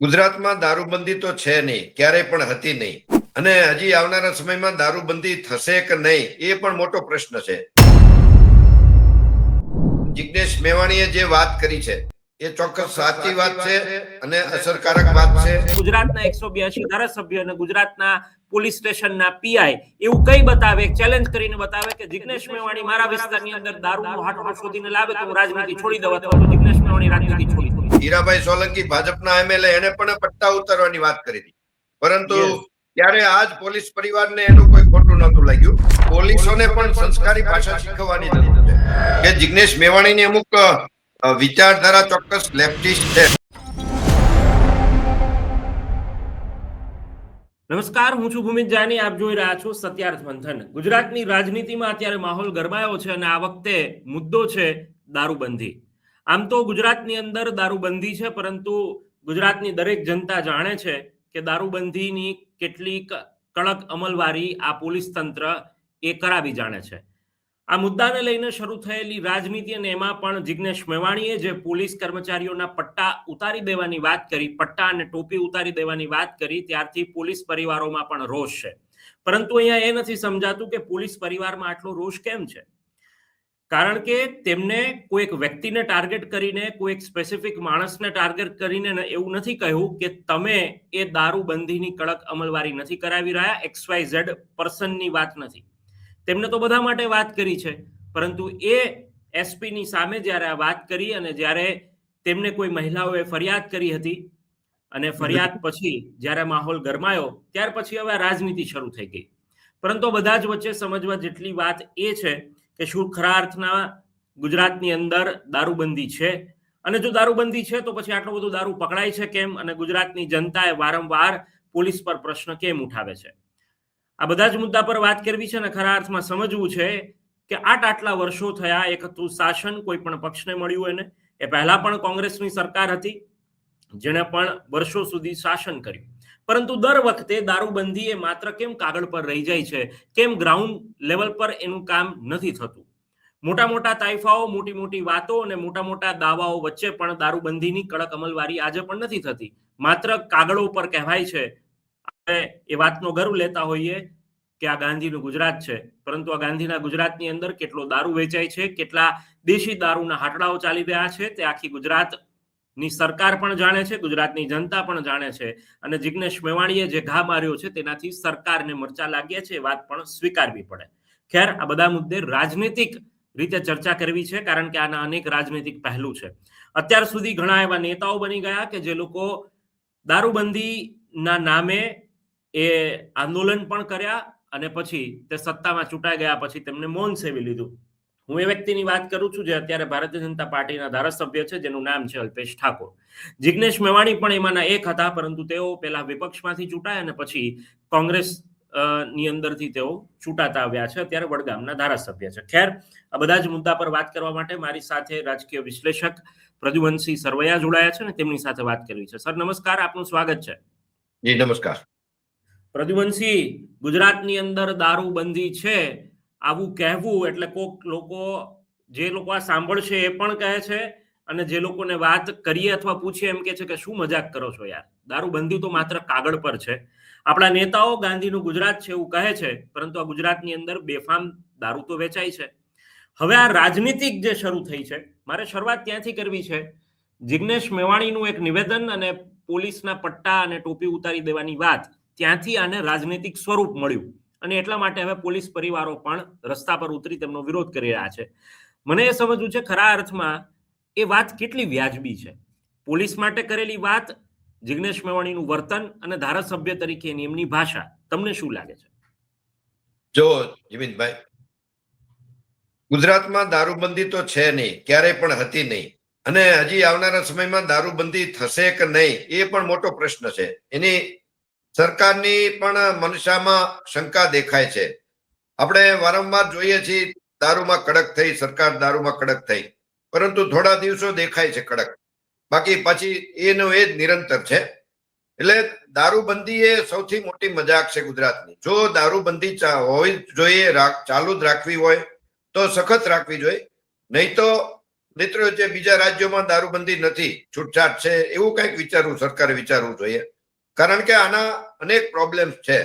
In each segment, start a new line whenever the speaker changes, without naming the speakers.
ગુજરાતમાં દારૂબંધી તો છે નહીં, ક્યારેય પણ હતી નહીં. અને હજી આવનારા સમયમાં દારૂબંધી થશે કે નહીં, એ પણ મોટો પ્રશ્ન છે. જિજ્ઞેશ મેવાણીએ જે વાત કરી છે, એ ચોક્કસ સાચી વાત છે અને અસરકારક વાત છે.
ગુજરાતના એકસો બ્યાસી ધારાસભ્ય અને ગુજરાતના પોલીસ સ્ટેશનના પીઆઈ, એવું કઈ બતાવે ચેલેન્જ કરીને બતાવે કે જિગ્નેશ મેવાણી મારા વિસ્તારની અંદર દારૂ હાટ શોધીને લાવે તો રાજનીતિ છોડી દઉં અથવા જિગ્નેશ મેવાણી રાજનીતિ છોડી દઉં.
હીરાભાઈ સોલંકી ભાજપના એમએલએ એને પણ પટ્ટા ઉતારવાની વાત કરી હતી. પરંતુ ત્યારે આજ પોલીસ પરિવારને એનું કોઈ ખોટું નહોતું લાગ્યું. પોલીસોને પણ સંસ્કારી ભાષા શીખવવાની જરૂર છે. કે જિગ્નેશ મેવાણીની અમુક વિચારધારા ચોક્કસ લેફ્ટિસ્ટ છે.
નમસ્કાર હું છું ભૂમિત જાની આપ જોઈ રહ્યા છો સત્યાર્થ મંથન ગુજરાતની રાજનીતિમાં અત્યારે માહોલ ગરમાયો છે અને આ વખતે મુદ્દો છે દારૂબંધી. આમ તો ગુજરાતની અંદર દારૂબંધી છે, પરંતુ ગુજરાતની દરેક જનતા જાણે છે કે દારૂબંધીની કેટલીક કડક અમલવારી આ પોલીસ તંત્ર એ કરાવી જાણે છે. આ મુદ્દાને લઈને શરૂ થયેલી રાજનીતિ અને એમાં પણ જિગ્નેશ મેવાણીએ જે પોલીસ કર્મચારીઓના પટ્ટા ઉતારી દેવાની વાત કરી, પટ્ટા અને ટોપી ઉતારી દેવાની વાત કરી, ત્યારથી પોલીસ પરિવારોમાં પણ રોષ છે. પરંતુ અહીંયા એ નથી સમજાતું કે પોલીસ પરિવારમાં આટલો રોષ કેમ છે? કારણ કે તેમને કોઈ એક વ્યક્તિને ટાર્ગેટ કરીને કોઈ એક સ્પેસિફિક માણસને ટાર્ગેટ કરીને એવું નથી કહ્યું કે તમે એ દારૂબંધીની કડક અમલવારી નથી કરાવી રહ્યા એક્સ વાય ઝેડ પર્સનની વાત નથી. તેમને તો બધા માટે વાત કરી છે, પરંતુ એ એસપીની સામે જ્યારે આ વાત કરી અને જ્યારે તેમને કોઈ મહિલાઓએ ફરિયાદ કરી હતી અને ફરિયાદ પછી જ્યારે માહોલ ગરમાયો, ત્યાર પછી હવે રાજનીતિ શરૂ થઈ ગઈ. પરંતુ બધા જ વચ્ચે સમજવા જેટલી વાત એ છે કે શું ખરા અર્થના ગુજરાતની અંદર દારૂબંધી છે? અને જો દારૂબંધી છે, તો પછી આટલું બધું દારૂ પકડાય છે કેમ? અને ગુજરાતની જનતાએ વારંવાર પોલીસ પર પ્રશ્ન કેમ ઉઠાવે છે? આ બધા જ મુદ્દા પર વાત કરવી છે અને ખરા અર્થમાં સમજવું છે કે આટ આટલા વર્ષો થયા, એક હતું શાસન, કોઈ પણ પક્ષને મળ્યું એને. એ પહેલા પણ કોંગ્રેસની સરકાર હતી, જેણે પણ વર્ષો સુધી શાસન કર્યું. પરંતુ દર વખતે દારૂબંધી એ માત્ર કેમ કાગળ પર રહી જાય છે? કેમ ગ્રાઉન્ડ લેવલ પર એનું કામ નથી થતું? મોટા મોટા તાઇફાઓ મોટી મોટી વાતો અને મોટા મોટા દાવાઓ વચ્ચે પણ દારૂબંધીની કડક અમલવારી આજે પણ નથી થતી. માત્ર કાગળો પર કહેવાય છે. આપણે એ વાતનો ગર્વ લેતા હોઈએ કે આ ગાંધીનું ગુજરાત છે. પરંતુ આ ગાંધીના ગુજરાતની અંદર કેટલો દારૂ વેચાય છે? કેટલા દેશી દારૂના હાટડાઓ ચાલી રહ્યા છે? તે આખી ગુજરાતની સરકાર પણ જાણે છે, ગુજરાતની જનતા પણ જાણે છે. અને જિગ્નેશ મેવાણીએ જે ઘા માર્યો છે, તેનાથી સરકારને મરચા લાગ્યા છે, એ વાત પણ સ્વીકારવી પડે. ખેર, આ બધા મુદ્દે રાજનીતિક રીતે ચર્ચા કરવી છે, કારણ કે આના અનેક રાજનીતિક પહેલું છે. અત્યાર સુધી ઘણા એવા નેતાઓ બની ગયા કે જે લોકો દારૂબંધીના નામે એ આંદોલન પણ કર્યા અને પછી તે સત્તામાં ચૂંટાઈ ગયા, પછી તેમને મૌન સેવી લીધું. હું એ વ્યક્તિની વાત કરું છું જે અત્યારે ભારતીય જનતા પાર્ટીના ધારાસભ્ય છે જેનું નામ છે અલ્પેશ ઠાકોર. જિગ્નેશ મેવાણી પણ એમાંના એક હતા પરંતુ તેઓ પહેલા વિપક્ષમાંથી ચૂંટાયા અને પછી કોંગ્રેસની અંદરથી તેઓ ચૂંટાતા આવ્યા છે. અત્યારે વડગામના ધારાસભ્ય છે. ખેર આ બધા જ મુદ્દા પર વાત કરવા માટે મારી સાથે રાજકીય વિશ્લેષક પ્રદ્યુમનસિંહ સરવૈયા જોડાયા છે અને તેમની સાથે વાત કરવી છે. સર નમસ્કાર આપનું સ્વાગત છે.
જી નમસ્કાર.
પ્રદ્યુમનસિંહ ગુજરાતની અંદર દારૂબંધી છે. આવું કહેવું એટલે કોક લોકો, જે લોકો આ સાંભળશે એ પણ કહે છે અને જે લોકોને વાત કરીએ અથવા પૂછીએ એમ કે છે કે શું મજાક કરો છો યાર? દારૂબંધી તો માત્ર કાગળ પર છે. આપણા નેતાઓ ગાંધીનું ગુજરાત છે એવું કહે છે, પરંતુ આ ગુજરાતની અંદર બેફામ દારૂ તો વેચાય છે. હવે આ રાજનીતિક જે શરૂ થઈ છે, મારે શરૂઆત ત્યાંથી કરવી છે. જિગ્નેશ મેવાણીનું એક નિવેદન અને પોલીસના પટ્ટા અને ટોપી ઉતારી દેવાની વાત ત્યાંથી આને રાજનીતિક સ્વરૂપ મળ્યું. અને એટલા માટે હવે પોલીસ પરિવારો પણ રસ્તા પર ઉતરી તેમનો વિરોધ કરી રહ્યા છે. મને એ સમજવું છે ખરા અર્થમાં એ વાત કેટલી વ્યાજબી છે. પોલીસ માટે કરેલી વાત, જિગ્નેશ મેવાણીનું વર્તન અને ધારાસભ્ય તરીકે એમની ભાષા, તમને શું લાગે છે?
જો જીમિતભાઈ ગુજરાતમાં દારૂબંધી તો છે નહીં, ક્યારેય પણ હતી નહીં. અને હજી આવનારા સમયમાં દારૂબંધી થશે કે નહીં, એ પણ મોટો પ્રશ્ન છે. એની સરકારની પણ મનસામાં શંકા દેખાય છે. આપણે વારંવાર જોઈએ છીએ, દારૂમાં કડક થઈ, સરકાર દારૂમાં કડક થઈ. પરંતુ થોડા દિવસો દેખાય છે કડક. બાકી પછી એનો એ જ નિરંતર છે. એટલે દારૂબંધી એ સૌથી મોટી મજાક છે ગુજરાતની. જો દારૂબંધી હોવી જોઈએ ચાલુ જ રાખવી હોય, તો સખત રાખવી જોઈએ. નહીં તો મિત્રો જે બીજા રાજ્યોમાં દારૂબંધી નથી, છૂટછાટ છે, એવું કંઈક વિચારવું, સરકારે વિચારવું જોઈએ. કારણ કે આના અનેક પ્રોબ્લેમ છે.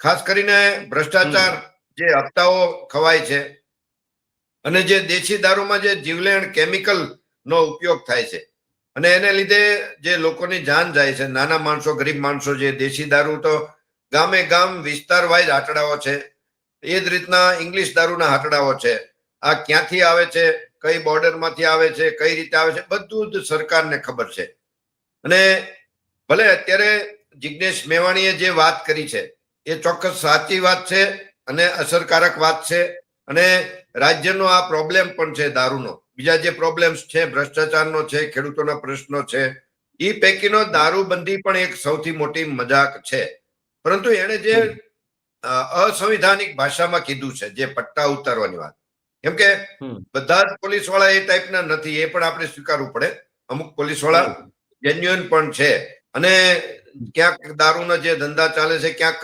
ખાસ કરીને ભ્રષ્ટાચાર જે હપ્તાઓ ખવાય છે અને જે દેશી દારૂમાં જે જીવલેણ કેમિકલ નો ઉપયોગ થાય છે. અને એને લીધે જે લોકોની જાન જાય છે નાના માણસો ગરીબ માણસો જે દેશી દારૂ તો ગામે ગામ વિસ્તાર વાઇઝ આંકડાઓ છે. એ જ રીતના ઇંગ્લિશ દારૂના આંકડાઓ છે. આ ક્યાંથી આવે છે કઈ બોર્ડરમાંથી આવે છે કઈ રીતે આવે છે બધું જ સરકારને ખબર છે. અને ભલે અત્યારે જિજ્ઞેશ મેવાણીએ જે વાત કરી છે એ ચોક્કસ સાચી વાત છે અને અસરકારક વાત છે અને રાજ્યનો આ પ્રોબ્લેમ પણ છે દારૂનો. બીજા જે પ્રોબ્લેમ્સ છે ભ્રષ્ટાચારનો છે ખેડૂતોના પ્રશ્નો છે એ પૈકીનો દારૂબંધી પણ એક સૌથી મોટી મજાક છે. પરંતુ એણે જે અસંવિધાનિક ભાષામાં કીધું છે જે પટ્ટા ઉતારવાની વાત. કેમ કે. બધા જ પોલીસવાળા એ ટાઈપના નથી એ પણ આપણે સ્વીકારવું પડે. અમુક પોલીસવાળા જેન્યુઅન પણ છે. અને ક્યાંક દારૂના જે ધંધા ચાલે છે, ક્યાંક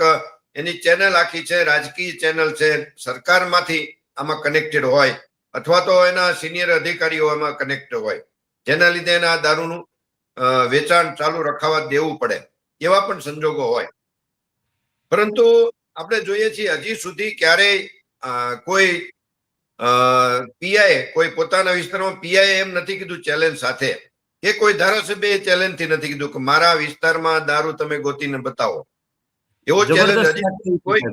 એની ચેનલ આખી છે, રાજકીય ચેનલ છે, સરકારમાંથી આમાં કનેક્ટેડ હોય અથવા તો એના સિનિયર અધિકારીઓ એમાં કનેક્ટેડ હોય. જેના લીધે એના દારૂનું વેચાણ ચાલુ રખાવા દેવું પડે, એવા પણ સંજોગો હોય. પરંતુ આપણે જોઈએ છીએ, હજી સુધી ક્યારેય કોઈ પીઆઈ કોઈ પોતાના વિસ્તારમાં પીઆઈ એમ નથી કીધું ચેલેન્જ સાથે. કે કોઈ ધારાસભ્ય ચેલેન્જથી નથી કીધું કે મારા વિસ્તારમાં દારૂ તમે ગોતીને બતાવો. એવો ચેલેન્જ કોઈ-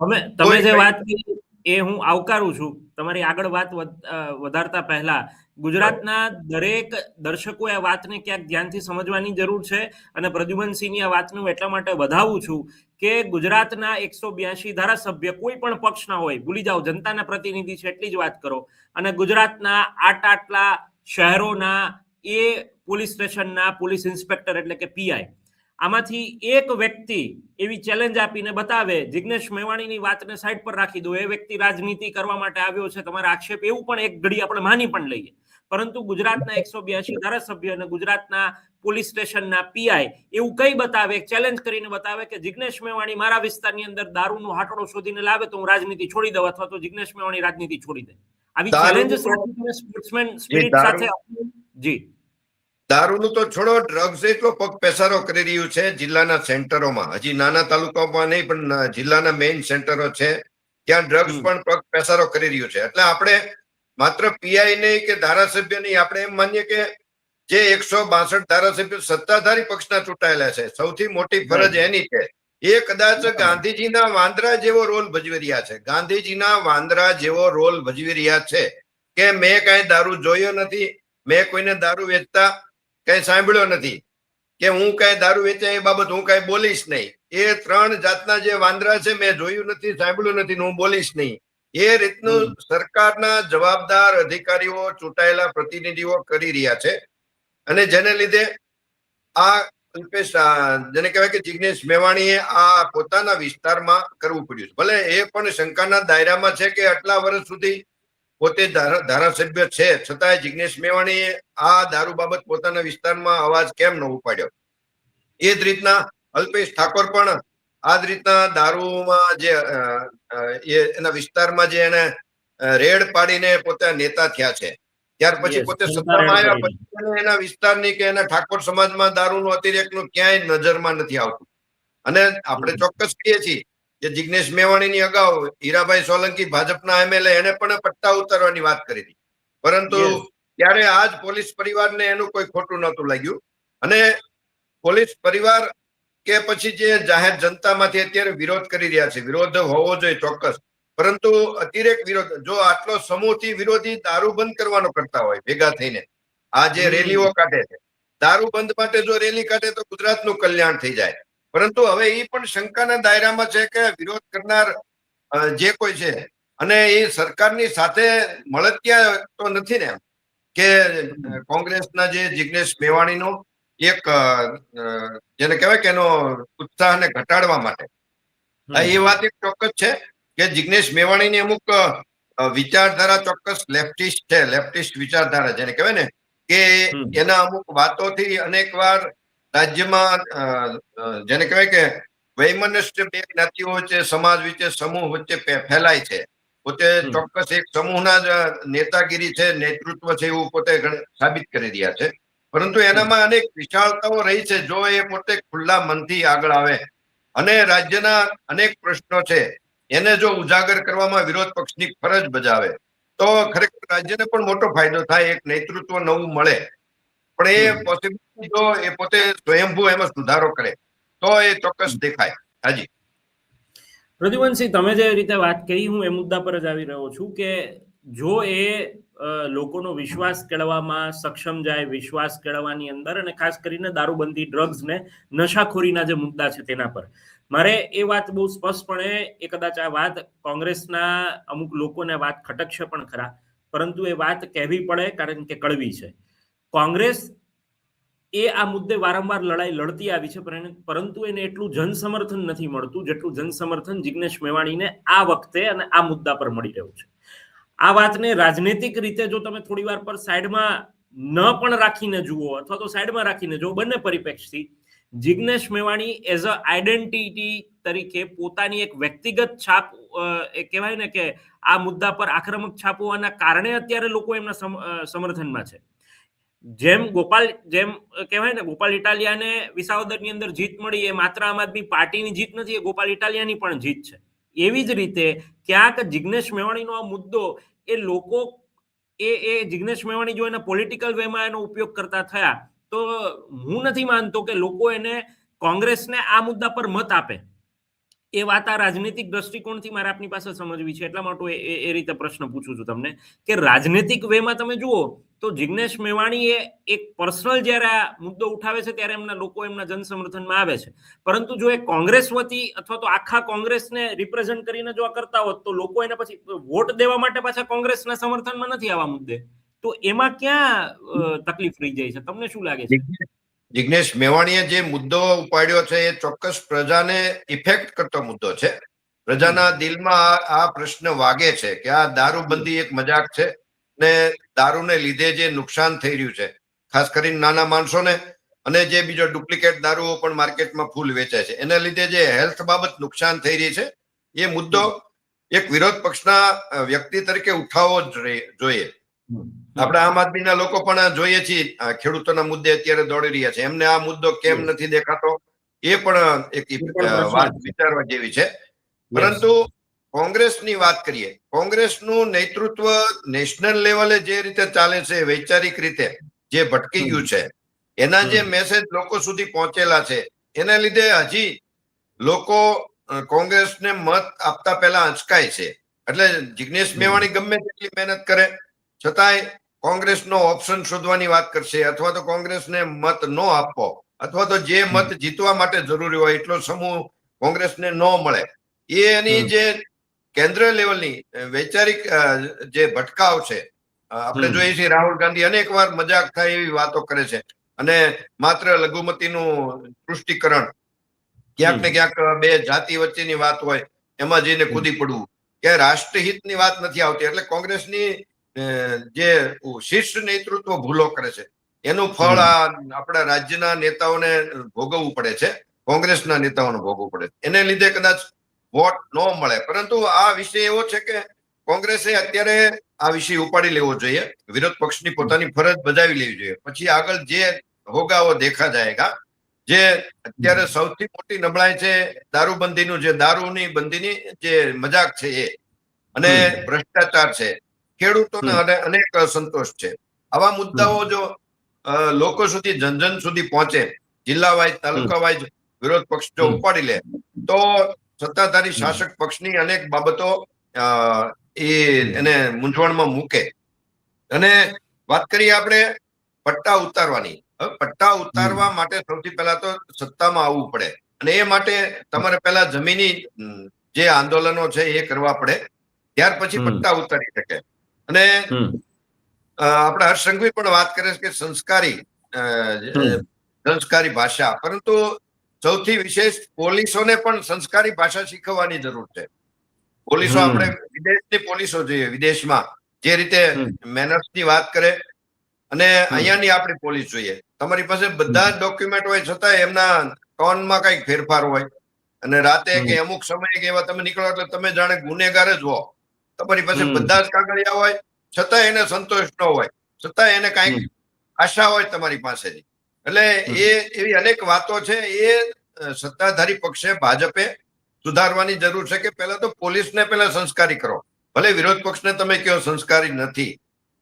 તમે તમે જે વાત કરી એ હું આવકારું છું. તમારી આગળ વાત વધારતા પહેલા. ગુજરાતના દરેક દર્શકોએ આ વાતને ક્યાંક ધ્યાનથી સમજવાની જરૂર છે અને પ્રદ્યુમનસિંહની આ વાતનું એટલા માટે વધાવું છું કે ગુજરાતના એકસો બ્યાસી ધારાસભ્ય કોઈ પણ પક્ષના હોય ભૂલી જાઓ જનતાના પ્રતિનિધિ છે એટલી જ વાત કરો. અને ગુજરાતના આટ આટલા શહેરોના એ પોલીસ સ્ટેશનના પોલીસ ઇન્સ્પેક્ટર એટલે કે પીઆઈ આમાંથી એક વ્યક્તિ એવી ચેલેન્જ આપીને બતાવે જિગ્નેશ મેવાણીની વાતને સાઈડ પર રાખી દો. એ વ્યક્તિ રાજનીતિ કરવા માટે આવ્યો છે. તમારા આક્ષેપ એવું પણ એક ઘડી આપણે માની પણ લઈએ. પરંતુ ગુજરાતના એકસો બ્યાસી ધારાસભ્ય અને ગુજરાતના પોલીસ સ્ટેશનના પીઆઈ એવું કઈ બતાવે ચેલેન્જ કરીને બતાવે કે જિગ્નેશ મેવાણી મારા વિસ્તારની અંદર દારૂનો હાટડો શોધીને લાવે તો હું રાજનીતિ છોડી દઉં અથવા તો જિગ્નેશ મેવાણી રાજનીતિ છોડી દે. આવી ચેલેન્જ સાથે સ્પોર્ટ્સમેન સ્પિરિટ સાથે જી.
દારૂનું તો છોડો ડ્રગ્સ એટલો પગ પેસારો કરી રહ્યું છે જિલ્લાના સેન્ટરોમાં. હજી નાના તાલુકાઓમાં નહીં પણ જિલ્લાના મેઇન સેન્ટરો છે. ત્યાં ડ્રગ્સ પણ પગ પેસારો કરી રહ્યું છે. એટલે આપણે માત્ર પીઆઈ નહીં કે ધારાસભ્ય નહીં આપણે એમ માનીએ કે જે એકસો બાસઠ ધારાસભ્ય સત્તાધારી પક્ષના ચૂંટાયેલા છે સૌથી મોટી ફરજ એની છે. એ કદાચ ગાંધીજીના વાંદરા જેવો રોલ ભજવી રહ્યા છે. ગાંધીજીના વાંદરા જેવો રોલ ભજવી રહ્યા છે કે મેં કાંઈ દારૂ જોયો નથી મેં કોઈને દારૂ વેચતા કઈ સાંભળ્યો નથી. કે હું કઈ દારૂ વેચે એ બાબત હું કઈ બોલીશ નહીં. એ ત્રણ જાતના જે વાંદરા છે મેં જોયું નથી સાંભળ્યું નથી હું બોલીશ નહીં. એ રીતનું સરકારના જવાબદાર અધિકારીઓ ચૂંટાયેલા પ્રતિનિધિઓ કરી રહ્યા છે. અને જેને લીધે આ અલ્પેશ જેને કહેવાય કે જિજ્ઞેશ મેવાણીએ આ પોતાના વિસ્તારમાં કરવું પડ્યું છે. ભલે એ પણ શંકાના દાયરામાં છે કે આટલા વર્ષ સુધી પોતે ધારાસભ્ય છે. છતાંય જિગ્નેશ મેવાણીએ આ દારૂ બાબત પોતાના વિસ્તારમાં અવાજ કેમ ન ઉપાડ્યો? એ જ રીતના અલ્પેશ ઠાકોર પણ આ જ રીતના દારૂમાં જે એના વિસ્તારમાં જે એને રેડ પાડીને પોતે નેતા થયા છે. ત્યાર પછી પોતે સત્તામાં આવ્યા. પછી એના વિસ્તારની કે એના ઠાકોર સમાજમાં દારૂનો અતિરેકનું ક્યાંય નજરમાં નથી આવતું. અને આપણે ચોક્કસ કહીએ છીએ કે જિગ્નેશ મેવાણીની અગાઉ હીરાભાઈ સોલંકી ભાજપના એમએલએ એને પણ પટ્ટા ઉતારવાની વાત કરી હતી. પરંતુ. ત્યારે આજ પોલીસ પરિવારને એનું કોઈ ખોટું નહોતું લાગ્યું. અને પોલીસ પરિવાર કે પછી જે જાહેર જનતામાંથી અત્યારે વિરોધ કરી રહ્યા છે વિરોધ હોવો જોઈએ ચોક્કસ. પરંતુ અતિરેક વિરોધ જો આટલો સમૂહથી વિરોધી દારૂ બંધ કરવાનો કરતા હોય ભેગા થઈને આ જે રેલીઓ કાઢે છે દારૂ બંધ માટે જો રેલી કાઢે તો ગુજરાતનું કલ્યાણ થઈ જાય. પરંતુ હવે એ પણ શંકાના દાયરામાં છે કે વિરોધ કરનાર જે કોઈ છે અને એ સરકારની સાથે મળતિયા તો નથી ને કે કોંગ્રેસના જે જિગ્નેશ મેવાણીનો એક જેને કહેવાય કે એનો ઉત્સાહને ઘટાડવા માટે. એ વાત એક ચોક્કસ છે કે જિગ્નેશ મેવાણીની અમુક વિચારધારા ચોક્કસ લેફ્ટિસ્ટ છે લેફ્ટિસ્ટ વિચારધારા જેને કહેવાય ને કે એના અમુક વાતોથી અનેક વાર રાજ્યમાં જેને કહેવાય કે વૈમનસ્ય બે જ્ઞાતિઓ વચ્ચે સમાજ વચ્ચે સમૂહ વચ્ચે ફેલાય છે. પોતે ચોક્કસ એક સમૂહના જ નેતાગીરી છે નેતૃત્વ છે એવું પોતે સાબિત કરી રહ્યા છે. પરંતુ એનામાં અનેક વિશાળતાઓ રહી છે. જો એ પોતે ખુલ્લા મનથી આગળ આવે અને રાજ્યના અનેક પ્રશ્નો છે એને જો ઉજાગર કરવામાં વિરોધ પક્ષની ફરજ બજાવે તો ખરેખર રાજ્યને પણ મોટો ફાયદો થાય એક નેતૃત્વ નવું મળે. પણ એ
હમ.
જો એ પોતે સ્વયંભૂ એમાં સુધારો કરે. તો એ ચોક્કસ દેખાય. હાજી.
પ્રદ્યુમનસિંહ, તમે જે રીતે વાત કરી, હું એ મુદ્દા પર જ આવી રહ્યો છું કે જો એ લોકોનો વિશ્વાસ કેળવવામાં સક્ષમ જાય, વિશ્વાસ કેળવવાની અંદર અને ખાસ કરીને દારૂબંધી ડ્રગ્સ ને નશાખોરીના જે મુદ્દા છે તેના પર. મારે એ વાત બહુ સ્પષ્ટપણે એ કદાચ આ વાત કોંગ્રેસના અમુક લોકોને વાત ખટકશે પણ ખરા, પરંતુ એ વાત કહેવી પડે કારણ કે કડવી છે. કોંગ્રેસ એ આ મુદ્દે વારંવાર લડાઈ લડતી આવી છે પરંતુ એને એટલું જન સમર્થન નથી મળતું, જેટલું જન સમર્થન જિગ્નેશ મેવાણીને આ વખતે અને આ મુદ્દા પર મળી રહ્યું છે. આ વાતને રાજનૈતિક રીતે જો તમે થોડી વાર પર સાઈડમાં ન પણ રાખીને જુઓ અથવા તો સાઈડમાં રાખીને જુઓ, બંને પરિપ્રેક્ષથી, Jignesh Mevani as a identity તરીકે પોતાની એક વ્યક્તિગત છાપ કહેવાય ને કે આ મુદ્દા પર આક્રમક છાપ હોવાના કારણે અત્યારે લોકો એમના સમ- સમર્થનમાં છે. જેમ ગોપાલ જેમ કહેવાય ને ગોપાલ ઇટાલિયાને વિસાવદરની અંદર જીત મળી એ માત્ર આમ આદમી પાર્ટીની જીત નથી એ ગોપાલ ઇટાલિયાની પણ જીત છે. એવી જ રીતે ક્યાંક જિગ્નેશ મેવાણીનો આ મુદ્દો એ લોકો એ એ જિગ્નેશ મેવાણી જો એના પોલિટિકલ વેમાં એનો ઉપયોગ કરતા થયા તો હું નથી માનતો કે લોકો એને કોંગ્રેસને આ મુદ્દા પર મત આપે. એ વાત આ રાજનૈતિક દ્રષ્ટિકોણથી મારે આપની પાસે સમજવી છે. એટલા માટે એ- રીતે પ્રશ્ન પૂછું છું તમને કે રાજનૈતિક વેમાં તમે જુઓ તો જિગ્નેશ મેવાણી એ એક પર્સનલ જ્યારે આ મુદ્દો ઉઠાવે છે ત્યારે એમના લોકો એમના જન સમર્થનમાં આવે છે. પરંતુ જો એ કોંગ્રેસ વતી અથવા તો આખા કોંગ્રેસને રિપ્રેઝન્ટ કરીને જો આ કરતા હોત તો લોકો એને પછી વોટ દેવા માટે પાછા કોંગ્રેસના સમર્થનમાં નથી આવા મુદ્દે. તો એમાં ક્યાં તકલીફ રહી જાય છે? તમને શું લાગે છે?
જિગ્નેશ મેવાણીએ જે મુદ્દો ઉપાડ્યો છે એ ચોક્કસ પ્રજાને ઇફેક્ટ કરતો મુદ્દો છે. પ્રજાના દિલમાં આ પ્રશ્ન વાગે છે કે આ દારૂબંધી એક મજાક છે ને દારૂને લીધે જે નુકસાન થઈ રહ્યું છે ખાસ કરીને નાના માણસોને. અને જે બીજો ડુપ્લિકેટ દારૂઓ પણ માર્કેટમાં ફૂલ વેચાય છે. એના લીધે જે હેલ્થ બાબત નુકસાન થઈ રહી છે એ મુદ્દો એક વિરોધ પક્ષના વ્યક્તિ તરીકે ઉઠાવવો જ જોઈએ. આપણે આમ આદમીના લોકો પણ જોઈએ છીએ ખેડૂતોના મુદ્દે અત્યારે દોડી રહ્યા છે. એમને આ મુદ્દો કેમ નથી દેખાતો એ પણ એક વાત વિચારવા જેવી છે. પરંતુ કોંગ્રેસની વાત કરીએ કોંગ્રેસનું નેતૃત્વ નેશનલ લેવલે જે રીતે ચાલે છે વૈચારિક રીતે જે ભટકી ગયું છે એના જે મેસેજ લોકો સુધી પહોંચેલા છે એના લીધે હજી લોકો કોંગ્રેસને મત આપતા પહેલા અચકાય છે. એટલે જિગ્નેશ મેવાણી ગમે તેટલી મહેનત કરે છતાંય કોંગ્રેસનો ઓપ્શન શોધવાની વાત કરશે અથવા તો કોંગ્રેસને મત ન આપવો અથવા તો જે મત જીતવા માટે જરૂરી હોય એટલો સમૂહ કોંગ્રેસને ન મળે. એ એની જે કેન્દ્ર લેવલની વૈચારિક જે ભટકાવ છે આપણે જોઈએ છીએ રાહુલ ગાંધી અનેક વાર મજાક થાય એવી વાતો કરે છે અને માત્ર લઘુમતીનું પુષ્ટિકરણ ક્યાંક ને ક્યાંક બે જાતિ વચ્ચેની વાત હોય એમાં જઈને કૂદી પડવું. કે રાષ્ટ્રહિતની વાત નથી આવતી એટલે કોંગ્રેસની જે શિષ્ટ નેતૃત્વ ભૂલો કરે છે એનું ફળ આ આપણા રાજ્યના નેતાઓને ભોગવવું પડે છે કોંગ્રેસના નેતાઓને ભોગવવું પડે એને લીધે કદાચ વોટ ન મળે. પરંતુ આ વિષય એવો છે કે કોંગ્રેસે અત્યારે આ વિષય ઉપાડી લેવો જોઈએ વિરોધ પક્ષની પોતાની ફરજ બજાવી લેવી જોઈએ. પછી આગળ જે હોગાઓ દેખા જાયગા જે અત્યારે સૌથી મોટી નબળાઈ છે દારૂબંધીનું જે દારૂની બંધીની જે મજાક છે એ અને ભ્રષ્ટાચાર છે ખેડૂતોને અનેક અસંતોષ છે. આવા મુદ્દાઓ જો લોકો સુધી જન જન સુધી પહોંચે જિલ્લા વાઇઝ તાલુકા વાઇઝ વિરોધ પક્ષ જો ઉપાડી લે તો સત્તાધારી શાસક પક્ષની અનેક બાબતો એ એને મૂંઝવણમાં મૂકે. અને વાત કરીએ આપણે પટ્ટા ઉતારવાની. હવે પટ્ટા ઉતારવા માટે સૌથી પહેલા તો સત્તામાં આવવું પડે. અને એ માટે તમારે પહેલા જમીની જે આંદોલનો છે એ કરવા પડે. ત્યાર પછી પટ્ટા ઉતારી શકે. અને આપણા હર્ષ પણ વાત કરે છે કે સંસ્કારી સંસ્કારી ભાષા. પરંતુ સૌથી વિશેષ પોલીસોને પણ સંસ્કારી ભાષા શીખવવાની જરૂર છે. પોલીસો આપણે વિદેશની પોલીસો જોઈએ વિદેશમાં. જે રીતે. મેનર્સની વાત કરે. અને અહીંયાની આપણી પોલીસ જોઈએ. તમારી પાસે બધા જ ડોક્યુમેન્ટ હોય છતાં એમના ટોનમાં કંઈક ફેરફાર હોય. અને રાતે કે અમુક સમયે કે એવા તમે નીકળો એટલે તમે જાણે ગુનેગાર જ હો. તમારી પાસે બધા જ કાગળિયા હોય છતાં એને સંતોષ ન હોય છતાં એને કાંઈક આશા હોય તમારી પાસેથી. એટલે એ એવી અનેક વાતો છે એ સત્તાધારી પક્ષે ભાજપે સુધારવાની જરૂર છે કે પહેલા તો પોલીસને પહેલા સંસ્કારી કરો. ભલે વિરોધ પક્ષને તમે કયો સંસ્કારી નથી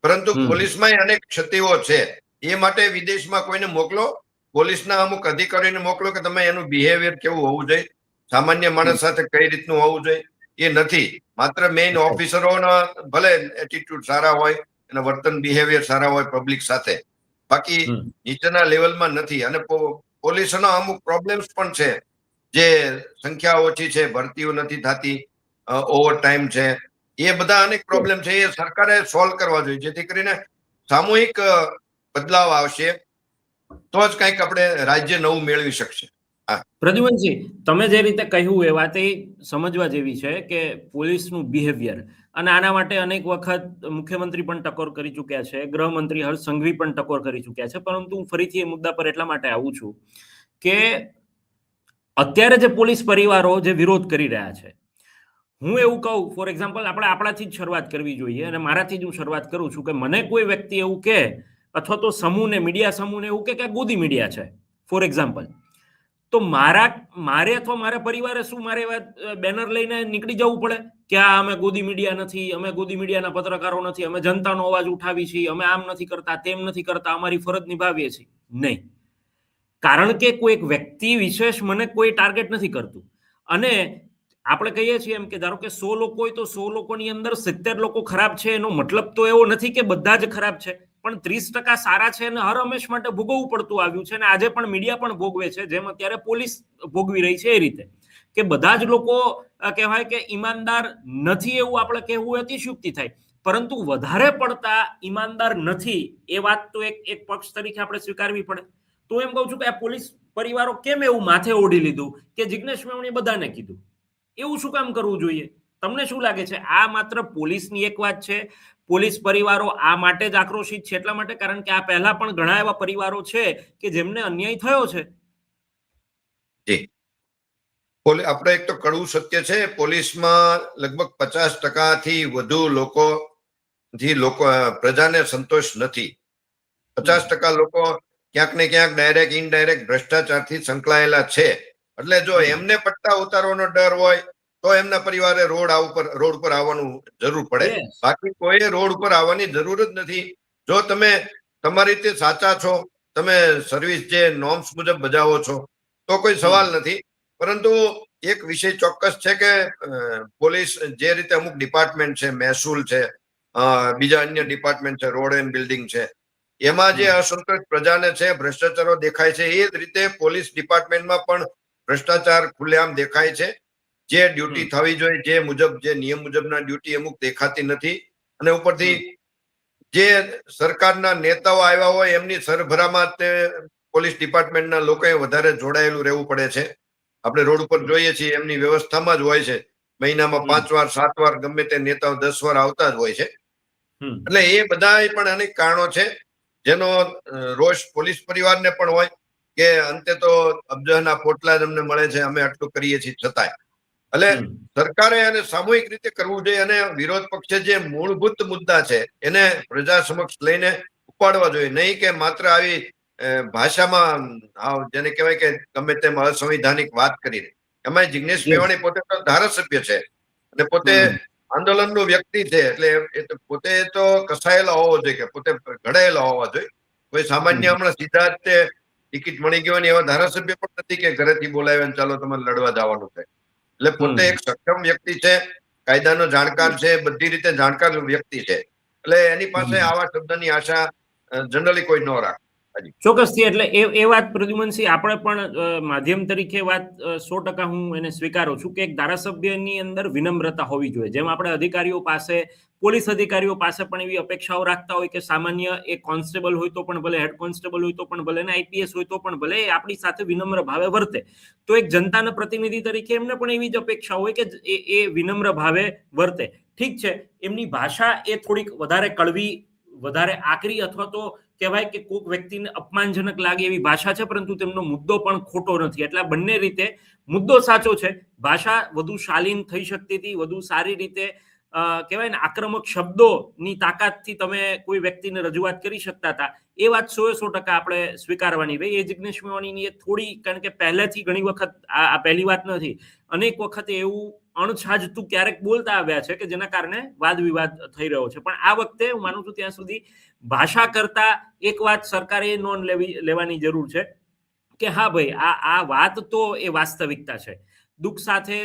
પરંતુ. પોલીસમાં અનેક ક્ષતિઓ છે. એ માટે વિદેશમાં કોઈને મોકલો પોલીસના અમુક અધિકારીને મોકલો કે તમે એનું બિહેવિયર કેવું હોવું જોઈએ સામાન્ય માણસ સાથે કઈ રીતનું હોવું જોઈએ. એ નથી. માત્ર મેઇન ઓફિસરોના ભલે એટીટ્યુડ સારા હોય અને વર્તન બિહેવિયર સારા હોય પબ્લિક સાથે. બાકી. નીચેના લેવલમાં નથી. અને પોલીસનો પોલીસના અમુક પ્રોબ્લેમ્સ પણ છે. જે સંખ્યા ઓછી છે ભરતીઓ નથી થતી ઓવર ટાઈમ છે. એ બધા અનેક પ્રોબ્લેમ છે. એ સરકારે સોલ્વ કરવા જોઈએ. જેથી કરીને સામૂહિક બદલાવ આવશે. તો જ કંઈક આપણે રાજ્ય નવું મેળવી શકશે.
પ્રદ્યુમનજી, તમે જે રીતે કહ્યું એ વાત એ સમજવા જેવી છે કે પોલીસનું બિહેવિયર અને આના માટે અનેક વખત મુખ્યમંત્રી પણ ટકોર કરી ચૂક્યા છે, ગૃહમંત્રી હર્ષ સંઘવી પણ ટકોર કરી ચૂક્યા છે. પરંતુ હું ફરીથી એ મુદ્દા પર એટલા માટે આવું છું કે અત્યારે જે પોલીસ પરિવારો જે વિરોધ કરી રહ્યા છે, હું એવું કહું ફોર એક્ઝામ્પલ આપણે આપણાથી જ શરૂઆત કરવી જોઈએ અને મારાથી જ હું શરૂઆત કરું છું કે મને કોઈ વ્યક્તિ એવું કે અથવા તો સમૂહને, મીડિયા સમૂહને એવું કે ગોદી મીડિયા છે ફોર એક્ઝામ્પલ તો મારા, મારે અથવા મારા પરિવારે શું મારે એવા બેનર લઈને નીકળી જવું પડે? કે આ અમે ગોદી મીડિયા નથી, અમે ગોદી મીડિયાના પત્રકારો નથી, અમે જનતાનો અવાજ ઉઠાવી છીએ, અમે આમ નથી કરતા, તેમ નથી કરતા, અમારી ફરજ નિભાવીએ છીએ. નહીં. કારણ કે કોઈ એક વ્યક્તિ વિશેષ મને કોઈ ટાર્ગેટ નથી કરતું. અને આપણે કહીએ છીએ એમ કે ધારો કે સો લોકો હોય તો સો લોકોની અંદર સિત્તેર લોકો ખરાબ છે એનો મતલબ તો એવો નથી કે બધા જ ખરાબ છે. પણ ત્રીસ ટકા સારા છે અને હર હંમેશ માટે ભોગવવું પડતું આવ્યું છે અને આજે પણ મીડિયા પણ ભોગવે છે, જેમ અત્યારે પોલીસ ભોગવી રહી છે એ રીતે. કે બધા જ લોકો કહેવાય કે ઈમાનદાર નથી એવું આપણે કહેવું અતિશુક્તિ થાય. પરંતુ વધારે પડતા ઈમાનદાર નથી એ વાત તો એક એક પક્ષ તરીકે આપણે સ્વીકારવી પડે. તો એમ કહું છું કે આ પોલીસ પરિવારો કેમ એવું માથે ઓઢી લીધું કે જિગ્નેશ મેવણી બધાને કીધું? એવું શું કામ કરવું જોઈએ? તમને શું લાગે છે? આ માત્ર પોલીસની એક વાત છે? પોલીસ પરિવારો આ માટે જ આક્રોશિત છે એટલા માટે કારણ કે આ પહેલા પણ ઘણા એવા પરિવારો છે કે જેમને અન્યાય થયો છે.
આપણે એક તો કડવું સત્ય છે પોલીસમાં લગભગ પચાસ ટકાથી વધુ લોકો થી લોકો પ્રજાને સંતોષ નથી. પચાસ ટકા લોકો ક્યાંક ને ક્યાંક ડાયરેક્ટ ઇનડાયરેક્ટ ભ્રષ્ટાચારથી સંકળાયેલા છે. એટલે જો એમને પટ્ટા ઉતારવાનો ડર હોય તો એમના પરિવારે રોડ ઉપર રોડ પર આવવાનું જરૂર પડે. બાકી કોઈ રોડ ઉપર આવવાની જરૂર જ નથી. જો તમે તમારી રીતે સાચા છો તમે સર્વિસ જે નોર્મ્સ મુજબ બજાવો છો તો કોઈ સવાલ નથી. પરંતુ એક વિષય ચોક્કસ છે કે પોલીસ જે રીતે અમુક ડિપાર્ટમેન્ટ છે મહેસૂલ છે બીજા અન્ય ડિપાર્ટમેન્ટ છે રોડ એન્ડ બિલ્ડિંગ છે એમાં જે અસંતોષ પ્રજાને છે ભ્રષ્ટાચારો દેખાય છે એ જ રીતે પોલીસ ડિપાર્ટમેન્ટમાં પણ ભ્રષ્ટાચાર ખુલ્લેઆમ દેખાય છે. જે ડ્યુટી થવી જોઈએ જે મુજબ જે નિયમ મુજબના ડ્યુટી અમુક દેખાતી નથી. અને ઉપરથી જે સરકારના નેતાઓ આવ્યા હોય એમની સરભરામાં તે પોલીસ ડિપાર્ટમેન્ટના લોકોએ વધારે જોડાયેલું રહેવું પડે છે. આપણે રોડ ઉપર જોઈએ છીએ એમની વ્યવસ્થામાં જ હોય છે. મહિનામાં પાંચ વાર સાત વાર ગમે તે નેતાઓ દસ વાર આવતા જ હોય છે. એટલે એ બધા પણ અનેક કારણો છે. જેનો રોષ પોલીસ પરિવારને પણ હોય કે અંતે તો અબજના પોટલા જ અમને મળે છે અમે આટલું કરીએ છીએ છતાંય. એટલે સરકારે અને સામૂહિક રીતે કરવું જોઈએ અને વિરોધ પક્ષે જે મૂળભૂત મુદ્દા છે એને પ્રજા સમક્ષ લઈને ઉપાડવા જોઈએ. નહીં કે માત્ર આવી ભાષામાં જેને કહેવાય કે ગમે તેમ અસંવિધાનિક વાત કરીને. એમાં જિગ્નેશ. મેવાણી પોતે તો ધારાસભ્ય છે અને પોતે. આંદોલનનો વ્યક્તિ છે એટલે એ તો પોતે તો કસાયેલા હોવો જોઈએ કે પોતે ઘડાયેલા હોવા જોઈએ. કોઈ સામાન્ય હમણાં સીધા જ તે ટિકિટ મળી ગયો ને એવા ધારાસભ્ય પણ નથી કે ઘરેથી બોલાવ્યા ચાલો તમારે લડવા જવાનું છે. એટલે પોતે એક સક્ષમ વ્યક્તિ છે કાયદાનો જાણકાર છે બધી રીતે જાણકાર વ્યક્તિ છે. એટલે એની પાસે. આવા શબ્દની આશા જનરલી કોઈ ન રાખે.
ચોક્કસથી એટલે એ એ વાત પ્રદ્યુમનસિંહ આપણે પણ માધ્યમ તરીકે વાત સો ટકા હું એને સ્વીકારું છું કે એક ધારાસભ્યની અંદર વિનમ્રતા હોવી જોઈએ. જેમ આપણે અધિકારીઓ પાસે પોલીસ અધિકારીઓ પાસે પણ એવી અપેક્ષાઓ રાખતા હોય કે સામાન્ય એ કોન્સ્ટેબલ હોય તો પણ ભલે હેડ કોન્સ્ટેબલ હોય તો પણ ભલે ને આઈપીએસ હોય તો પણ ભલે આપણી સાથે વિનમ્ર ભાવે વર્તે. તો એક જનતાના પ્રતિનિધિ તરીકે એમને પણ એવી જ અપેક્ષા હોય કે એ એ વિનમ્ર ભાવે વર્તે. ઠીક છે, એમની ભાષા એ થોડીક વધારે કડવી, વધારે આકરી અથવા તો કહેવાય કે કોઈક વ્યક્તિને અપમાનજનક લાગે એવી ભાષા છે, પરંતુ તેમનો મુદ્દો પણ ખોટો નથી. એટલે બંને રીતે મુદ્દો સાચો છે. ભાષા વધુ શાલીન થઈ શકતી હતી, વધુ સારી રીતે કહેવાય ને, આક્રમક શબ્દોની તાકાતથી તમે કોઈ વ્યક્તિને રજૂઆત કરી શકતા હતા. એ વાત સો સો ટકા આપણે સ્વીકારવાની. રહી એ જિજ્ઞેશ મેવાણીની એ થોડી, કારણ કે પહેલેથી ઘણી વખત આ પહેલી વાત નથી. અનેક વખતે એવું અણછાજતું ક્યારેક બોલતા આવ્યા છે કે જેના કારણે વાદ વિવાદ થઈ રહ્યો છે. પણ આ વખતે હું માનું છું ત્યાં સુધી ભાષા કરતા એક વાત સરકારે નોંધ લેવી, લેવાની જરૂર છે કે હા ભાઈ, આ આ વાત તો એ વાસ્તવિકતા છે. દુઃખ સાથે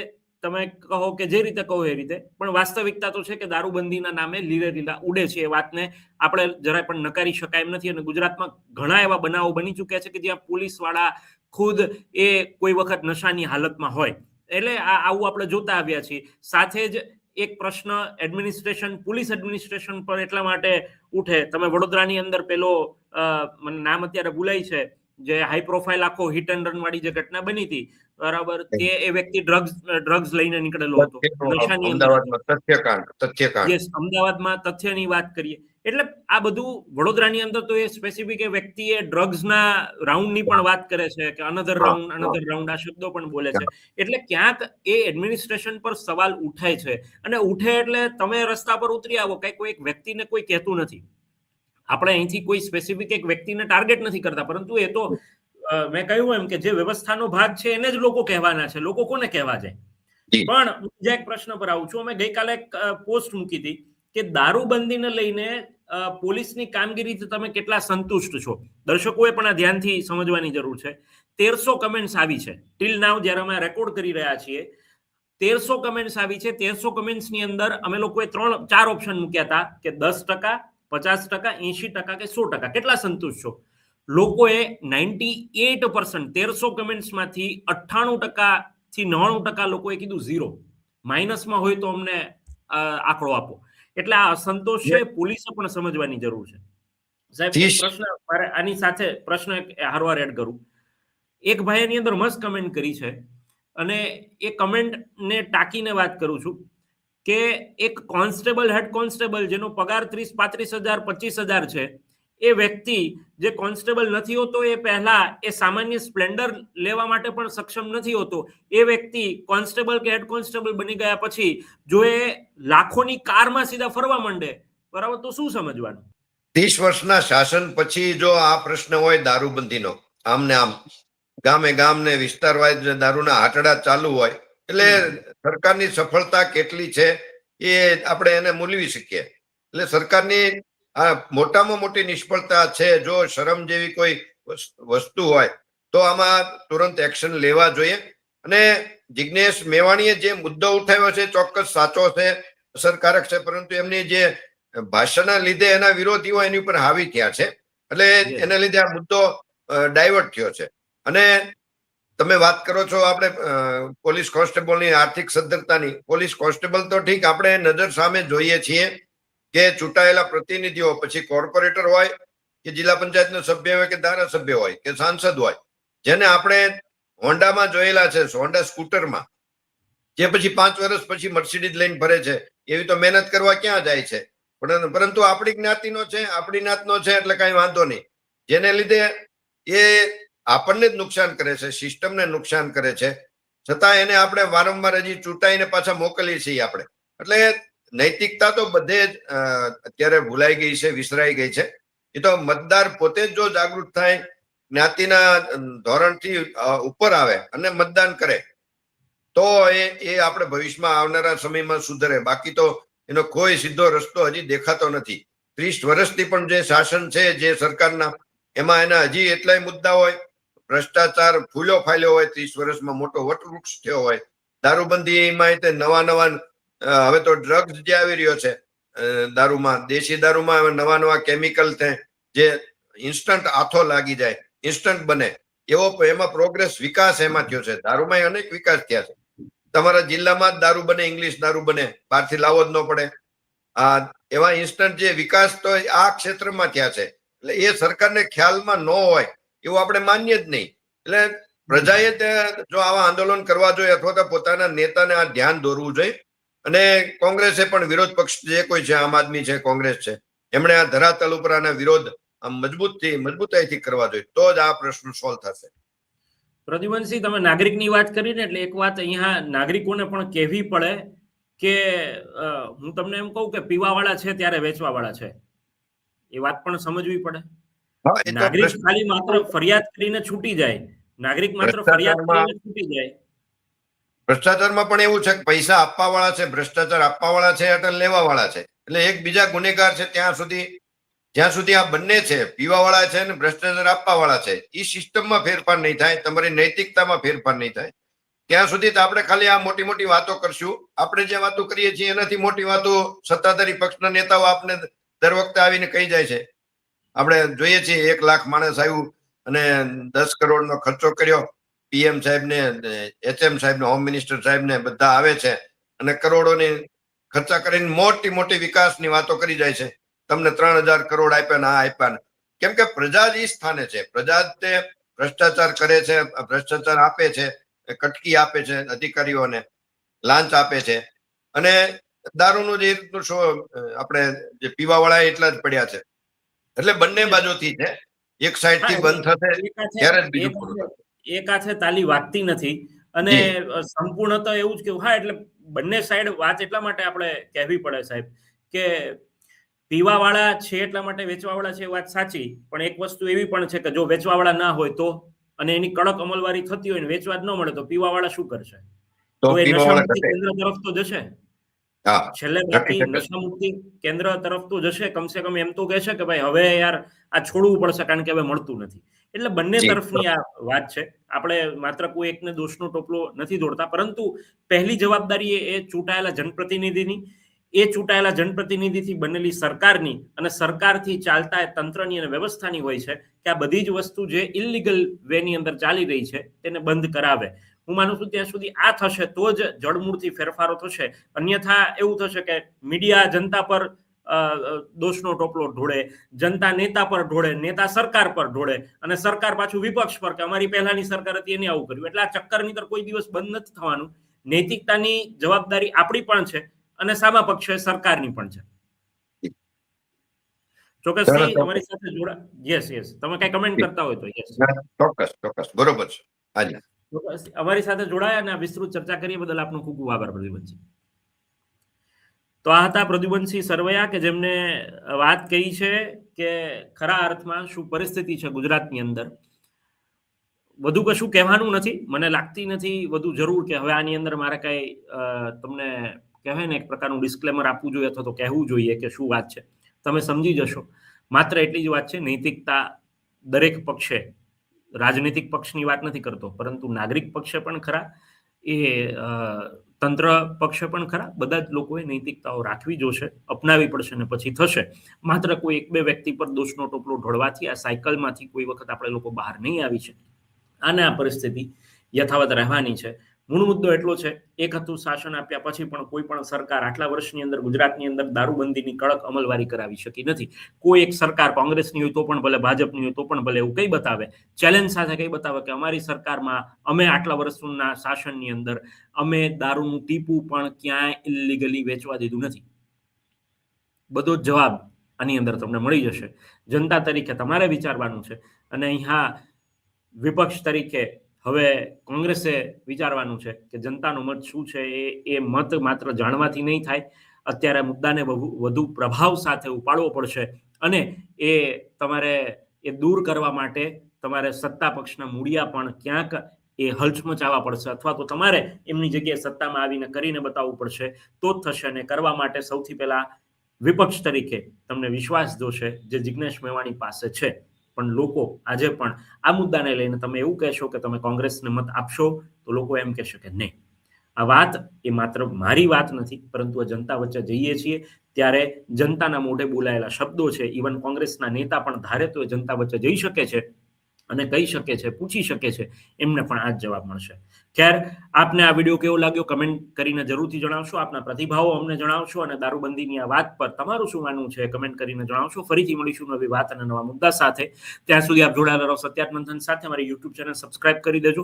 તમે કહો કે જે રીતે કહો એ રીતે. પણ વાસ્તવિકતા તો છે કે દારૂબંધીના નામે લીલે લીલા ઉડે છે એ વાતને આપણે જરાય પણ નકારી શકાય એમ નથી અને ગુજરાતમાં ઘણા એવા બનાવો બની ચૂક્યા છે કે જ્યાં પોલીસવાળા ખુદ એ કોઈ વખત નશાની હાલતમાં હોય. એટલે આ આવું આપણે જોતા આવ્યા છીએ. સાથે જ એક પ્રશ્ન એડમિનિસ્ટ્રેશન, પોલીસ એડમિનિસ્ટ્રેશન પર એટલા માટે ઉઠે. તમે વડોદરાની અંદર પેલો મને નામ અત્યારે ભૂલાય છે, જે હાઈ પ્રોફાઇલ આખો હિટ એન્ડ રન વાળી જે ઘટના બની હતી બરાબર તે એ વ્યક્તિ ડ્રગ્સ ડ્રગ્સ લઈને નીકળેલો હતો. નશાની.
અમદાવાદમાં
યસ તથ્યની વાત કરીએ. એટલે આ બધું વડોદરાની અંદર તો એ સ્પેસિફિક એ વ્યક્તિએ ડ્રગ્સના રાઉન્ડની પણ વાત કરે છે કે અનધર રાઉન્ડ અનધર રાઉન્ડ આ શબ્દો પણ બોલે છે. એટલે ક્યાંક એ એડમિનિસ્ટ્રેશન પર સવાલ ઉઠાય છે. અને ઉઠે એટલે તમે રસ્તા પર ઉતરી આવો કઈ કોઈ એક વ્યક્તિને કોઈ કહેતું નથી. આપણે અહીંથી કોઈ સ્પેસિફિક એક વ્યક્તિને ટાર્ગેટ નથી કરતા પરંતુ એ તો મેં કહ્યું એમ કે જે વ્યવસ્થાનો ભાગ છે એને જ લોકો કહેવાના છે લોકો કોને કહેવા જાય? પણ બીજા એક પ્રશ્ન પર આવું છું. અમે ગઈકાલે એક પોસ્ટ મૂકી હતી કે દારૂબંધીને લઈને પોલીસની કામગીરીથી તમે કેટલા સંતુષ્ટ છો? દર્શકોએ પણ આ ધ્યાનથી સમજવાની જરૂર છે. તેરસો કમેન્ટ્સ આવી છે. ટીલ નાવ જ્યારે અમે રેકોર્ડ કરી રહ્યા છીએ તેરસો કમેન્ટ્સ આવી છે. તેરસો કમેન્ટ્સની અંદર અમે લોકોએ ત્રણ ચાર ઓપ્શન મૂક્યા હતા કે દસ ટકા પચાસ ટકા એંશી ટકા કે સો ટકા. કેટલા સંતુષ્ટ છો? લોકોએ નાઇન્ટી એટ પર્સન્ટ તેરસો કમેન્ટ્સમાંથી અઠ્ઠાણું ટકા થી નવ્વાણું ટકા લોકોએ કીધું ઝીરો. માઇનસમાં હોય તો અમને આંકડો આપો. એટલે આ અસંતોષ છે પોલીસે પણ સમજવાની જરૂર છે. સાહેબ પ્રશ્ન મારે આની સાથે પ્રશ્ન એક હારવાર એડ કરું. એક ભાઈ એની અંદર મસ્ત કમેન્ટ કરી છે અને એ કમેન્ટને ટાંકીને વાત કરું છું કે એક કોન્સ્ટેબલ હેડ કોન્સ્ટેબલ જેનો પગાર ત્રીસ પાંત્રીસ હજાર પચીસ હજાર છે એ વ્યક્તિ જે કોન્સ્ટેબલ નથી હોતો એ પહેલા એ સામાન્ય સ્પ્લેન્ડર લેવા માટે પણ સક્ષમ નથી હોતો. એ વ્યક્તિ કોન્સ્ટેબલ કે હેડ કોન્સ્ટેબલ બની ગયા પછી જો એ લાખોની કારમાં સીધા ફરવા માંડે બરાબર? તો શું સમજવાનું?
ત્રીસ વર્ષના શાસન પછી જો આ પ્રશ્ન હોય દારૂબંધીનો આમ ને આમ ગામે ગામ ને વિસ્તાર વાઇઝ દારૂના આટડા ચાલુ હોય એટલે સરકારની સફળતા કેટલી છે એ આપણે એને મૂલવી શકીએ. એટલે સરકારની આ મોટામાં મોટી નિષ્ફળતા છે જો શરમ જેવી કોઈ વસ- વસ્તુ હોય તો આમાં તુરંત એક્શન લેવા જોઈએ. અને જિજ્ઞેશ મેવાણીએ જે મુદ્દો ઉઠાવ્યો છે ચોક્કસ સાચો છે અસરકારક છે પરંતુ એમની જે ભાષાના લીધે એના વિરોધીઓ એની ઉપર હાવી થયા છે. એટલે એના લીધે આ મુદ્દો ડાયવર્ટ થયો છે. અને તમે વાત કરો છો આપણે પોલીસ કોન્સ્ટેબલની આર્થિક સદ્ધરતાની. પોલીસ કોન્સ્ટેબલ તો ઠીક આપણે નજર સામે જોઈએ છીએ. કે ચૂંટાયેલા પ્રતિનિધિઓ, પછી કોર્પોરેટર હોય કે જિલ્લા પંચાયતનો સભ્ય હોય કે ધારાસભ્ય હોય કે સાંસદ હોય, જેને આપણે હોન્ડામાં જોયેલા છે, હોન્ડા સ્કૂટરમાં, જે પછી પાંચ વર્ષ પછી મર્સિડીઝ લઈને ફરે છે, એવી તો મહેનત કરવા ક્યાં જાય છે? પરંતુ આપણી જ્ઞાતિનો છે, આપણી જ્ઞાતનો છે, એટલે કાંઈ વાંધો નહીં. જેને લીધે એ આપણને જ નુકસાન કરે છે, સિસ્ટમને નુકસાન કરે છે. છતાં એને આપણે વારંવાર હજી ચૂંટાઈને પાછા મોકલીએ છીએ આપણે. એટલે નૈતિકતા તો બધે જ અત્યારે ભૂલાઈ ગઈ છે, વિસરાઈ ગઈ છે. એ તો મતદાર પોતે જ જો જાગૃત થાય, જ્ઞાતિના ધોરણથી ઉપર આવે અને મતદાન કરે, તો એ એ આપણે ભવિષ્યમાં આવનારા સમયમાં સુધરે. બાકી તો એનો કોઈ સીધો રસ્તો હજી દેખાતો નથી. ત્રીસ વર્ષથી પણ જે શાસન છે, જે સરકારના, એમાં એના હજી એટલાય મુદ્દા હોય, ભ્રષ્ટાચાર ફૂલ્યો ફાલ્યો હોય, ત્રીસ વર્ષમાં મોટો વટવૃક્ષ થયો હોય દારૂબંધીમાં તે નવા નવા હવે તો ડ્રગ્સ જે આવી રહ્યો છે દારૂમાં, દેશી દારૂમાં હવે નવા નવા કેમિકલ છે, જે ઇન્સ્ટન્ટ આથો લાગી જાય ઇન્સ્ટન્ટ બને. એવો એમાં પ્રોગ્રેસ વિકાસ એમાં થયો છે. દારૂમાં અનેક વિકાસ થયા છે. તમારા જિલ્લામાં જ દારૂ બને ઇંગ્લિશ દારૂ બને, બહારથી લાવો જ ન પડે. આ, એવા ઇન્સ્ટન્ટ જે વિકાસ તો આ ક્ષેત્રમાં થયા છે. એટલે એ સરકારને ખ્યાલમાં ન હોય, એવું આપણે માનીએ જ નહીં. એટલે પ્રજાએ જો આવા આંદોલન કરવા જોઈએ અથવા તો પોતાના નેતાને આ ધ્યાન દોરવું જોઈએ અને કોંગ્રેસે પણ વિરોધ પક્ષ જે કોઈ છે આમ આદમી છે કોંગ્રેસ છે એમણે આ ધરાતલ ઉપર આના વિરોધ આમ મજબૂતથી મજબૂતાઈથી કરવા જોઈએ તો જ આ પ્રશ્ન સોલ્વ થશે.
પ્રદ્યુમનસિંહ તમે નાગરિકની વાત કરીને એટલે એક વાત અહીંયા નાગરિકોને પણ કહેવી પડે કે હું તમને એમ કહું કે પીવાવાળા છે ત્યારે વેચવાવાળા છે. એ વાત પણ સમજવી પડે. નાગરિક ખાલી માત્ર ફરિયાદ કરીને છૂટી જાય. નાગરિક માત્ર ફરિયાદ કરીને છૂટી જાય.
ભ્રષ્ટાચારમાં પણ એવું છે કે પૈસા આપવા વાળા છે, ભ્રષ્ટાચાર આપવા વાળા છે એટલે લેવા વાળા છે. એટલે એક બીજા ગુનેગાર છે, ત્યાં સુધી, જ્યાં સુધી આ બંને છે પીવા વાળા છે અને ભ્રષ્ટાચાર આપવા વાળા છે એ સિસ્ટમમાં ફેરફાર નહીં થાય, તમારી નૈતિકતામાં ફેરફાર નહીં થાય. ત્યાં સુધી તો આપણે ખાલી આ મોટી મોટી વાતો કરશું. આપણે જે વાતો કરીએ છીએ એનાથી મોટી વાતો સત્તાધારી પક્ષના નેતાઓ આપને દર વખતે આવીને કહી જાય છે. આપણે જોઈએ છીએ એક લાખ માણસ આવ્યું અને દસ કરોડનો ખર્ચો કર્યો. પીએમ સાહેબને એચએમ સાહેબને હોમ મિનિસ્ટર સાહેબને બધા આવે છે અને કરોડોની ખર્ચા કરીને મોટી મોટી વિકાસની વાતો કરી જાય છે. તમને ત્રણ હજાર કરોડ આપ્યા ને આ આપ્યા ને. કેમ કે પ્રજા જ ઈ સ્થાને છે. પ્રજા તે ભ્રષ્ટાચાર કરે છે ભ્રષ્ટાચાર આપે છે કટકી આપે છે અધિકારીઓને લાંચ આપે છે. અને દારૂનું જે રીતનું શો આપણે જે પીવા વાળા એટલા જ પડ્યા છે. એટલે બંને બાજુથી છે. એક
સાઈડથી
બંધ થશે ત્યારે જ બીજું પૂરું
હાથે- એક હાથે તાલી વાગતી નથી. અને સંપૂર્ણ તો એવું જ કેવું હા એટલે બંને સાઈડ વાત એટલા માટે આપણે કહેવી પડે સાહેબ કે પીવાવાળા છે એટલા માટે વેચવાવાળા છે એ વાત સાચી પણ એક વસ્તુ એવી પણ છે કે જો વેચવાવાળા ના હોય તો અને એની કડક અમલવારી થતી હોય ને વેચવા જ ન મળે તો પીવાવાળા શું કરશે?
તો
એ
પીવા વાળા
નશામુક્તિ કેન્દ્ર તરફ તો જશે? છેલ્લે બાકી નશામુક્તિ કેન્દ્ર તરફ તો જશે કમસે કમ એમ તો કહેશે કે ભાઈ હવે યાર આ છોડવું પડશે કારણ કે હવે મળતું નથી. એટલે બંને. તરફની આ વાત છે. આપણે માત્ર કોઈ એકને દોષનો ટોપલો નથી દોડતા પરંતુ પહેલી જવાબદારી એ- ચૂંટાયેલા જનપ્રતિનિધિની એ ચૂંટાયેલા જનપ્રતિનિધિથી બનેલી સરકારની અને સરકારથી ચાલતા એ તંત્રની અને વ્યવસ્થાની હોય છે કે આ બધી જ વસ્તુ જે ઇલીગલ વેની અંદર ચાલી રહી છે તેને બંધ કરાવે. હું માનું છું ત્યાં સુધી આ થશે તો જ જડમૂળથી ફેરફારો થશે. અન્યથા એવું થશે કે મીડિયા જનતા પર દોષનો ટોપલો ઢોળે જનતા નેતા પર ઢોળે નેતા સરકાર પર ઢોળે અને સરકાર પાછું વિપક્ષ પર કે અમારી પહેલાની સરકાર હતી એને આવું કર્યું. એટલે આ ચક્કરની અંદર કોઈ દિવસ બંધ નથી થવાનું. નૈતિકતાની જવાબદારી આપણી પણ છે અને સામા પક્ષે સરકારની પણ છે.
ચોક્કસ.
અમારી સાથે જોડા યસ યસ. તમે કઈ કમેન્ટ કરતા હોય તો યસ.
ચોક્કસ ચોક્કસ. બરોબર છે.
અમારી સાથે જોડાયા અને આ વિસ્તૃત ચર્ચા કરીએ બદલ આપનો ખૂબ ખૂબ આભાર પ્રદ્યુમનજી તો આ હતા પ્રદ્યુમનસિંહ સરવૈયા કે જેમને વાત કહી છે કે ખરા અર્થમાં શું પરિસ્થિતિ છે ગુજરાતની અંદર? વધુ કશું કહેવાનું નથી. મને લાગતી નથી વધુ જરૂર કે હવે આની અંદર મારે કઈ તમને કહેવાય ને એક પ્રકારનું ડિસ્ક્લેમર આપવું જોઈએ અથવા તો કહેવું જોઈએ કે શું વાત છે. તમે સમજી જશો. માત્ર એટલી જ વાત છે, નૈતિકતા દરેક પક્ષે, રાજનૈતિક પક્ષની વાત નથી કરતો, પરંતુ નાગરિક પક્ષે પણ ખરા એ તંત્ર પક્ષે પણ ખરા, બધા જ લોકોએ નૈતિકતાઓ રાખવી જોશે, અપનાવી પડશે ને પછી થશે. માત્ર કોઈ એક બે વ્યક્તિ પર દોષનો ટોપલો ઢોળવાથી આ સાયકલમાંથી કોઈ વખત આપણે લોકો બહાર નહીં આવી છે આને આ પરિસ્થિતિ યથાવત રહેવાની છે. મૂળ મુદ્દો એટલો છે, એક હતું શાસન આપ્યા પછી પણ કોઈ પણ સરકાર આટલા વર્ષની અંદર ગુજરાતની અંદર દારૂબંધીની કડક અમલવારી કરાવી શકી નથી. કોઈ એક સરકાર કોંગ્રેસની હોય તો પણ ભલે ભાજપની હોય તો પણ ભલે એવું કઈ બતાવે. ચેલેન્જ સાથે કઈ બતાવે કે અમારી સરકારમાં અમે આટલા વર્ષના શાસનની અંદર અમે દારૂનું ટીપું પણ ક્યાંય ઇલીગલી વેચવા દીધું નથી. બધો જ જવાબ આની અંદર તમને મળી જશે. જનતા તરીકે તમારે વિચારવાનું છે. અને અહીંયા વિપક્ષ તરીકે હવે કોંગ્રેસે વિચારવાનું છે કે જનતાનો મત શું છે એ એ મત માત્ર જાણવાથી નહીં થાય. અત્યારે મુદ્દાને વધુ પ્રભાવ સાથે ઉપાડવો પડશે અને એ તમારે, એ દૂર કરવા માટે તમારે સત્તા પક્ષના મૂળિયા પણ ક્યાંક એ હલચમચાવવા પડશે અથવા તો તમારે એમની જગ્યાએ સત્તામાં આવીને કરીને બતાવવું પડશે. તો જ થશે અને કરવા માટે સૌથી પહેલા વિપક્ષ તરીકે તમને વિશ્વાસ જોશે જે જિજ્ઞેશ મેવાણી પાસે છે. પણ લોકો આજે પણ આ મુદ્દાને લઈને તમે એવું કહેશો કે તમે કોંગ્રેસને મત આપશો, તો લોકો એમ કહેશે કે નહીં. આ વાત એ માત્ર મારી વાત નથી, પરંતુ આ જનતા વચ્ચે જઈએ છીએ, ત્યારે જનતાના મોઢે બોલાયેલા શબ્દો છે. ઇવન કોંગ્રેસના નેતા પણ ધારે તો જનતા વચ્ચે જઈ શકે છે. અને કહી શકે છે, પૂછી શકે છે, એમને પણ આ જ જવાબ મળશે. ખેર, આપને આ વીડિયો કેવો લાગ્યો કમેન્ટ કરીને જરૂરથી જણાવશો. આપના પ્રતિભાવો અમને જણાવશો અને દારૂબંધીની આ વાત પર તમારું શું માનવું છે કમેન્ટ કરીને જણાવશો. ફરીથી મળીશું નવી વાત અને નવા મુદ્દા સાથે. ત્યાં સુધી આપ જોડાયેલા રહો સત્યાત મંથન સાથે. અમારી યુટ્યુબ ચેનલ સબસ્ક્રાઇબ કરી દેજો.